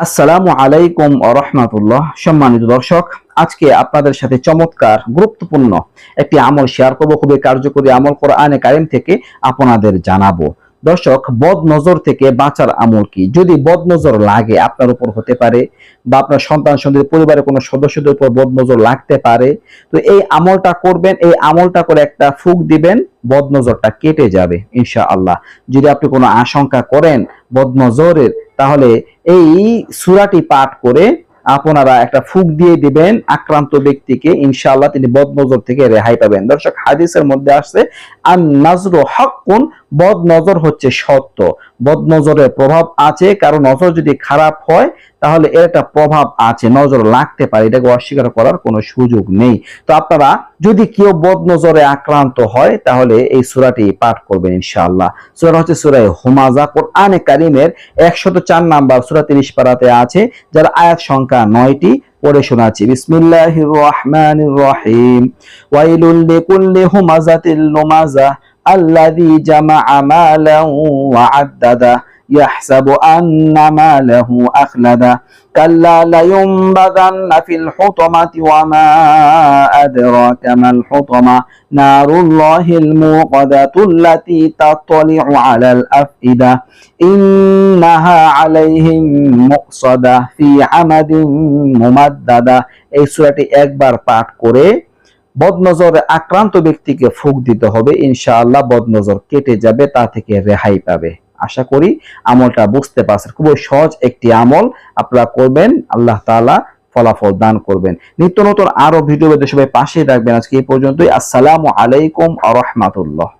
আসসালামু আলাইকুম রহমাতুল্লাহ। সম্মানিত দর্শক, আজকে আপনাদের সাথে চমৎকার, গুরুত্বপূর্ণ একটি আমল শেয়ার করব, খুবই কার্যকরী আমল কোরআনে কারিম থেকে আপনাদের জানাব। দর্শক বদ নজর থেকে বাঁচার আমল কি? যদি বদ নজর লাগে আপনার উপর হতে পারে বা আপনার সন্তান, সন্ততি, পরিবারের কোনো সদস্যদের উপর বদ নজর লাগতে পারে, তো এই আমলটা করবেন, এই আমলটা করে একটা ফুক দিবেন বদ নজরটা কেটে যাবে ইনশা আল্লাহ যদি আপনি কোনো আশঙ্কা করেন বদ নজরের তাহলে এই সুরাটি পাঠ করে আপনারা একটা ফুক দিয়ে দিবেন আক্রান্ত ব্যক্তিকে, ইনশাআল্লাহ তিনি বদনজর থেকে রেহাই পাবেন। দর্শক, হাদিসের মধ্যে আসছে আর নাজরু হকুন বদনজর হচ্ছে সত্য। বদনজরের প্রভাব আছে, কারণ নজর যদি খারাপ হয় তাহলে এর একটা প্রভাব আছে, নজর লাগতে পারে, এটাকে অস্বীকার করার কোনো সুযোগ নেই। তো আপনারা যদি কেউ বদ নজরে আক্রান্ত হয়, তাহলে এই সুরাটি পাঠ করবেন ইনশাআল্লাহ। সুরা হচ্ছে সুরাই হুমাজা কোরআনে কারিমের একশত চার নাম্বার সুরা তিরিশ পাড়াতে আছে, যার আয়াত সংখ্যা নয়টি। পড়ে শোনাচ্ছি। বিসমিল্লাহির রহমানির রহিম। ওয়াইলুল লিকুল্লি হুমাজাতিল লুমাজা আল্লাযী জামাআ মালান ওয়া يحسب أن ماله أخلده كلا لينبذن في الحطمة وما أدراك ما الحطمة نار الله الموقدة التي تطلع على الأفئدة إنها عليهم مؤصدة في عمد ممددة এই সূরাটি একবার পাঠ করে বদনজরে আক্রান্ত ব্যক্তিকে ফুক দিতে হবে ইনশাআল্লাহ বদনজর কেটে যাবে তা থেকে রেহাই পাবে আশা করি আমলটা বুঝতে পারছেন। খুবই সহজ একটি আমল আপনারা করবেন, আল্লাহ তাআলা ফলাফল দান করবেন। নিত্য নতুন আরও ভিডিও সবাই পাশে রাখবেন আজকে এই পর্যন্তই। আসসালামু আলাইকুম আ রহমাতুল্লাহ।